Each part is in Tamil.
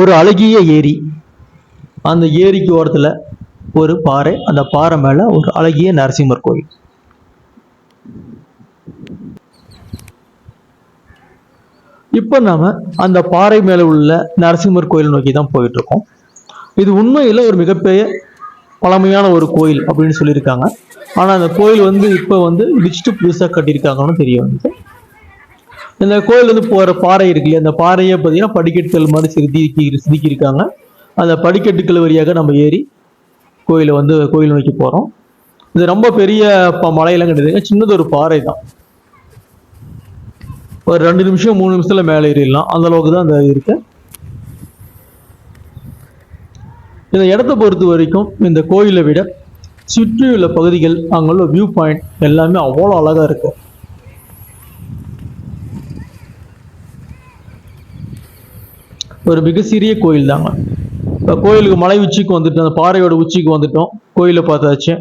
ஒரு அழகிய ஏரி. அந்த ஏரிக்கு ஓரத்தில் ஒரு பாறை அந்த பாறை மேலே ஒரு அழகிய நரசிம்மர் கோயில் இப்போ நாம் அந்த பாறை மேலே உள்ள நரசிம்மர் கோயில் நோக்கி தான் போயிட்டுருக்கோம். இது உண்மையில் ஒரு மிகப்பெரிய பழமையான ஒரு கோயில் அப்படின்னு சொல்லியிருக்காங்க. ஆனால் அந்த கோயில் வந்து இப்போ வந்து இடிச்சுட்டு புதுசாக கட்டியிருக்காங்கன்னு தெரிய வந்து இந்த கோயிலேருந்து போகிற பாறை இருக்கு இல்லையா அந்த பாறையை பார்த்தீங்கன்னா படிக்கட்டுகள் மாதிரி செதுக்கி செதுக்கியிருக்காங்க அந்த படிக்கட்டுகள் வழியாக நம்ம ஏறி கோயிலை வந்து கோயில் நோக்கி போகிறோம் இது ரொம்ப பெரிய இப்போ மலையெல்லாம் கிடையாதுங்க சின்னது ஒரு பாறை தான். ஒரு ரெண்டு நிமிஷம் மூணு நிமிஷத்தில் மேலே ஏறிடலாம். அந்த அளவுக்கு தான் அந்த இருக்கு. இந்த இடத்த பொறுத்த வரைக்கும் இந்த கோயிலை விட சுற்றியுள்ள பகுதிகள் அங்குள்ள வியூ பாயிண்ட் எல்லாமே அவ்வளோ அழகாக இருக்குது ஒரு மிக சிறிய கோயில் தாங்க. இப்போ கோயிலுக்கு மலை உச்சிக்கு வந்துட்டோம். அந்த பாறையோட உச்சிக்கு வந்துட்டோம். கோயிலை பார்த்தாச்சு.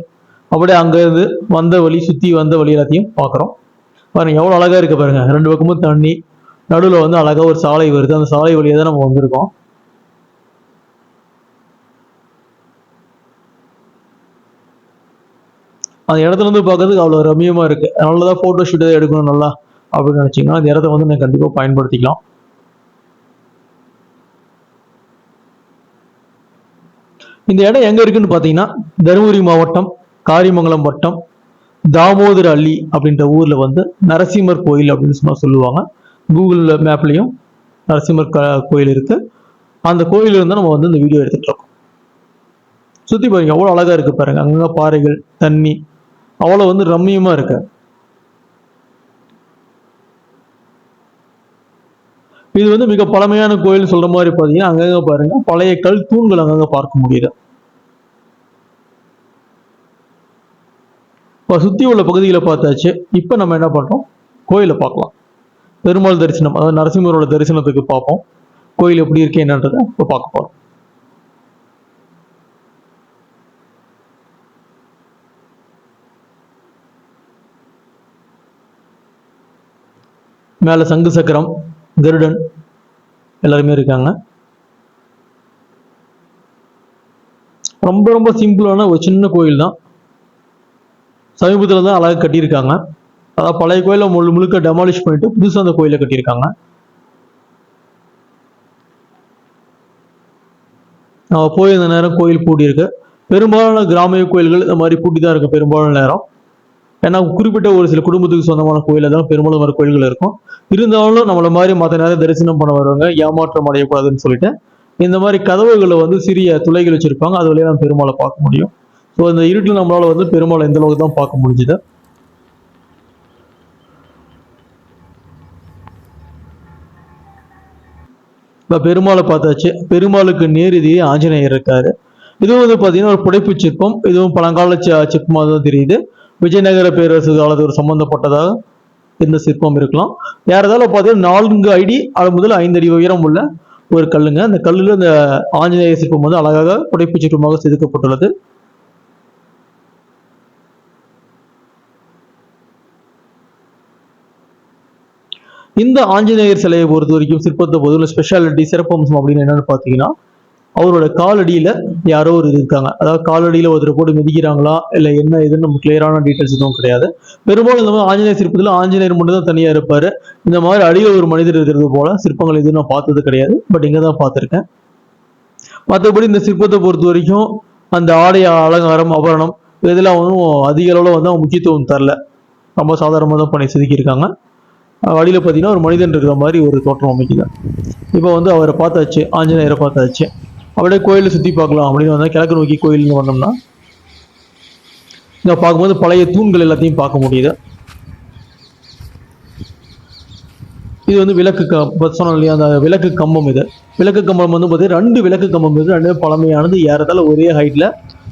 அப்படியே அங்கேருந்து வந்த வழி சுற்றி வந்த வழி எல்லாத்தையும் பார்க்குறோம். பாருங்கள் எவ்வளோ அழகாக இருக்குது பாருங்கள் ரெண்டு பக்கமும் தண்ணி. நடுவில் வந்து அழகாக ஒரு சாலை வருது. அந்த சாலை வழியாக தான் நம்ம வந்திருக்கோம். அந்த இடத்துல இருந்து பார்க்கறதுக்கு அவ்வளோ ரம்யமாக இருக்குது அதனால தான் ஃபோட்டோ ஷூட் எடுக்கணும் நல்லா அப்படின்னு நினச்சிங்கன்னா அந்த இடத்த வந்து நான் கண்டிப்பாக பயன்படுத்திக்கலாம். இந்த இடம் எங்கே இருக்குன்னு பார்த்தீங்கன்னா தருமபுரி மாவட்டம் காரிமங்கலம் வட்டம் தாமோதர அள்ளி அப்படின்ற ஊரில் வந்து நரசிம்மர் கோயில் அப்படின்னு சும்மா சொல்லுவாங்க. கூகுள் மேப்லேயும் நரசிம்மர் க- கோயில் இருக்குது அந்த கோயில இருந்தால் நம்ம வந்து இந்த வீடியோ எடுத்துகிட்டு இருக்கோம். சுற்றி பாருங்க அவ்வளோ அழகாக இருக்குது பாருங்கள் அங்கங்கே பாறைகள் தண்ணி அவ்வளோ வந்து ரம்மியமாக இருக்குது இது வந்து மிக பழமையான கோயில் சொல்ற மாதிரி பாத்தீங்கன்னா அங்கங்க பாருங்க. பழைய கல் தூண்கள் அங்கங்க பார்க்க முடியுது. இப்போ சுத்தி உள்ள பகுதிகளை பார்த்தாச்சு. இப்போ நம்ம என்ன பண்றோம்? கோயிலை பார்க்கலாம். பெருமாள் தரிசனம் அதாவது நரசிம்மரோட தரிசனத்துக்கு பார்ப்போம். கோயில் எப்படி இருக்கு என்னன்றதை இப்போ பார்க்க போறோம். மேல சங்கு சக்கரம் கருடன். எல்லாருமே இருக்காங்க. ரொம்ப ரொம்ப சிம்பிளான ஒரு சின்ன கோயில் தான் சமீபத்தில் தான் அழகாக கட்டியிருக்காங்க. அதாவது பழைய கோயிலை முழு முழுக்க டெமாலிஷ் பண்ணிட்டு புதுசாக அந்த கோயிலை கட்டியிருக்காங்க. நான் போய் இந்த நேரம் கோயில் பூட்டி இருக்கு பெரும்பாலான கிராமிய கோயில்கள் இந்த மாதிரி பூட்டி தான் இருக்கும் பெரும்பாலான நேரம். ஏன்னா குறிப்பிட்ட ஒரு சில குடும்பத்துக்கு சொந்தமான கோயிலில் தான் பெரும்பாலும் வர கோயில்கள் இருக்கும். இருந்தாலும் நம்மளை மாதிரி மற்ற நேரம் தரிசனம் பண்ண வருவாங்க ஏமாற்றம் அடையக்கூடாதுன்னு சொல்லிட்டு இந்த மாதிரி கதவுகளை வந்து சிறிய துளைகள் வச்சிருப்பாங்க. அது வழியாக நம்ம பெருமாளை பார்க்க முடியும். ஸோ அந்த இருட்டில் நம்மளால வந்து பெருமாளை இந்த அளவுக்கு தான் பார்க்க முடிஞ்சுது. இப்போ பெருமாளை பார்த்தாச்சு. பெருமாளுக்கு நேரெதிரே ஆஞ்சநேயர் இருக்காரு. இதுவும் வந்து பார்த்தீங்கன்னா ஒரு புடைப்பு சிற்பம். இதுவும் பழங்கால சிற்பமாக தான் தெரியுது. விஜயநகர பேரரசு காலத்தோடு சம்பந்தப்பட்டதாக இந்த சிற்பம் இருக்கலாம். யாரதால பார்த்தீங்கன்னா நான்கு அடி அது முதல் ஐந்து அடி உயரம் உள்ள ஒரு கல்லுங்க. அந்த கல்லில் இந்த ஆஞ்சநேய சிற்பம் வந்து அழகாக புடைப்பு சிற்பமாக செதுக்கப்பட்டுள்ளது. இந்த ஆஞ்சநேயர் சிலையை பொறுத்த வரைக்கும் சிற்பத்தை பொதுவில் ஸ்பெஷாலிட்டி சிறப்பம்சம் அப்படின்னு என்னன்னு பார்த்தீங்கன்னா அவரோட காலடியில் யாரோ ஒரு இருக்காங்க. அதாவது காலடியில் ஒருத்தர் போட்டு மிதிக்கிறாங்களா இல்லை என்ன இதுன்னு நம்ம கிளியரான டீட்டெயில்ஸ் எதுவும் கிடையாது. பெரும்பாலும் இந்த மாதிரி ஆஞ்சநேயர் சிற்பத்தில் ஆஞ்சநேயர் மட்டும் தான் தனியாக இருப்பார். இந்த மாதிரி அடியில் ஒரு மனிதர் இருக்கிறது போல சிற்பங்கள் எதுவும் நான் பார்த்தது கிடையாது. பட் இங்கே தான் பார்த்துருக்கேன். மற்றபடி இந்த சிற்பத்தை பொறுத்த வரைக்கும் அந்த ஆடை அலங்காரம் ஆபரணம் இதெல்லாம் ஒன்றும் அதிக அளவில் வந்து அவங்க முக்கியத்துவம் தரல. ரொம்ப சாதாரணமாக தான் பண்ணி செதுக்கியிருக்காங்க. வழியில் பார்த்தீங்கன்னா ஒரு மனிதன் இருக்கிற மாதிரி ஒரு தோற்றம் அமைக்குது. இப்போ வந்து அவரை பார்த்தாச்சு ஆஞ்சநேயரை பார்த்தாச்சு. அப்படியே கோயிலை சுற்றி பார்க்கலாம். அப்படின்னு வந்தால் கிழக்கு நோக்கி கோயில்னு வந்தோம்னா இங்கே பார்க்கும்போது பழைய தூண்கள் எல்லாத்தையும் பார்க்க முடியுது. இது வந்து விளக்கு க சொன்னோம் இல்லையா அந்த விளக்கு கம்பம் இது. விளக்கு கம்பம் வந்து பார்த்தீங்கன்னா ரெண்டு விளக்கு கம்பம் இது ரெண்டு பழமையானது ஏறத்தாழ ஒரே ஹைட்டில்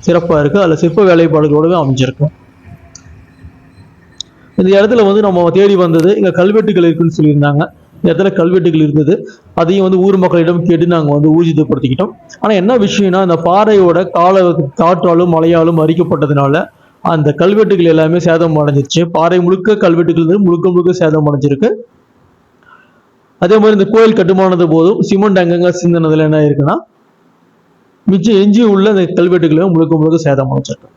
சிறப்பாக இருக்குது அதில் சிற்ப வேலைப்பாடுகளோடவே அமைஞ்சிருக்கும் இந்த இடத்துல வந்து நம்ம தேடி வந்தது இங்கே கல்வெட்டுகள் இருக்குன்னு சொல்லியிருந்தாங்க. இடத்துல கல்வெட்டுகள் இருந்தது. அதையும் வந்து ஊர் மக்களிடம் கேட்டு நாங்கள் வந்து ஊர்ஜிதப்படுத்திக்கிட்டோம். ஆனால் என்ன விஷயம்னா இந்த பாறையோட கால காற்றாலும் மழையாலும் அரிக்கப்பட்டதுனால அந்த கல்வெட்டுகள் எல்லாமே சேதம் அடைஞ்சிருச்சு. பாறை முழுக்க கல்வெட்டுகள் இருந்து முழுக்க முழுக்க சேதம் அடைஞ்சிருக்கு. அதே மாதிரி இந்த கோயில் கட்டுமானது போதும் சிமெண்ட் அங்கங்க சிந்தினதுல என்ன இருக்குன்னா மிச்சம் எஞ்சி உள்ள அந்த கல்வெட்டுகளையும் முழுக்க முழுக்க சேதம் அடைஞ்சிருக்கு.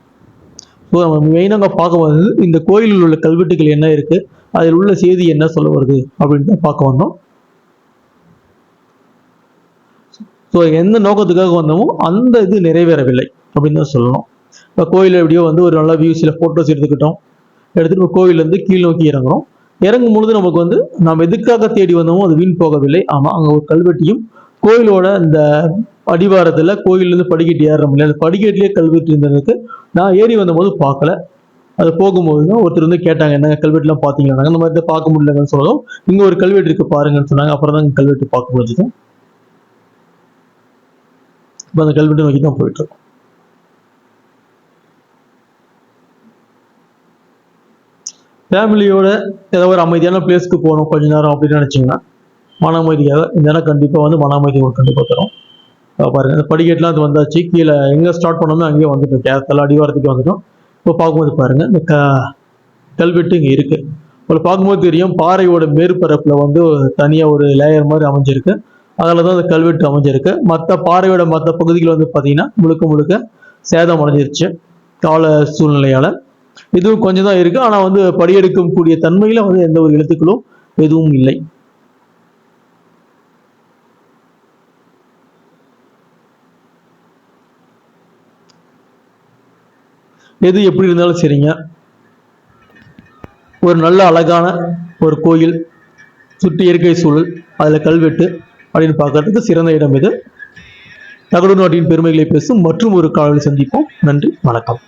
ஸோ நம்ம மெயினாக பார்க்க இந்த கோயிலில் உள்ள கல்வெட்டுகள் என்ன இருக்குது அதில் உள்ள செய்தி என்ன சொல்ல வருது அப்படின்னு தான் பார்க்க வந்தோம். ஸோ எந்த நோக்கத்துக்காக வந்தோமோ அந்த இது நிறைவேறவில்லை அப்படின்னு தான் சொல்லணும். இப்போ கோயில் எப்படியோ வந்து ஒரு நல்ல வியூ சில ஃபோட்டோஸ் எடுத்துக்கிட்டோம். எடுத்துட்டு இப்போ கோயிலேருந்து கீழ் நோக்கி இறங்குறோம். இறங்கும் பொழுது நமக்கு வந்து நாம் எதுக்காக தேடி வந்தோமோ அது வீண் போகவில்லை. ஆமாம் அங்கே ஒரு கல்வெட்டியும் கோயிலோட இந்த அடிவாரத்தில் கோயிலேருந்து படிக்கட்டு ஏறுறோம் இல்லையா அந்த படிக்கட்டிலே கல்வெட்டு இருந்ததுக்கு நான் ஏறி வந்தபோது பார்க்கல. அது போகும்போது தான் ஒருத்தர் வந்து கேட்டாங்க என்னங்க கல்வெட்டுலாம் பார்த்தீங்களா? அந்த மாதிரி தான் பார்க்க முடியலங்கன்னு சொல்லவும் இங்கே ஒரு கல்வெட்டு இருக்கு பாருங்கன்னு சொன்னாங்க. அப்புறம் தான் கல்வெட்டு பார்க்க முடிஞ்சது. இப்போ அந்த கல்வெட்டு நோக்கி தான் போயிட்டு இருக்கோம். ஃபேமிலியோட ஏதோ ஒரு அமைதியான பிளேஸ்க்கு போகணும் கொஞ்ச நேரம் அப்படின்னு நினச்சிங்கன்னா மன அமைதியாக இந்த இடம் கண்டிப்பாக வந்து மன அமைதி ஒரு கண்டிப்பாக தரும். பாருங்கள் படிக்கட்டுலாம் அது வந்தாச்சு. கீழே எங்கே ஸ்டார்ட் பண்ணோமோ அங்கேயே வந்துட்டோம். கேரத்தில் அடிவாரத்துக்கு வந்துட்டோம். இப்போ பார்க்கும்போது பாருங்கள் இந்த க கல்வெட்டு இங்கே இருக்குது உங்களுக்கு பார்க்கும்போது தெரியும் பாறையோட மேற்பரப்பில் வந்து தனியாக ஒரு லேயர் மாதிரி அமைஞ்சிருக்கு. அதில் தான் அந்த கல்வெட்டு அமைஞ்சிருக்கு. மற்ற பாறையோட மற்ற பகுதிகள் வந்து பார்த்தீங்கன்னா முழுக்க முழுக்க சேதம் அடைஞ்சிருச்சு கால சூழ்நிலையால். இதுவும் கொஞ்சம் தான் இருக்குது ஆனால் வந்து படியெடுக்கும் கூடிய தன்மையில் வந்து எந்த ஒரு எழுத்துக்களும் எதுவும் இல்லை. எது எப்படி இருந்தாலும் சரிங்க. ஒரு நல்ல அழகான ஒரு கோயில் சுற்றி இயற்கை சூழல் அதில் கல்வெட்டு அப்படின்னு பார்க்கறதுக்கு சிறந்த இடம் இது. தகடு நாட்டின் பெருமைகளை பேசும் மற்றும் ஒரு காலையில் சந்திப்போம். நன்றி வணக்கம்.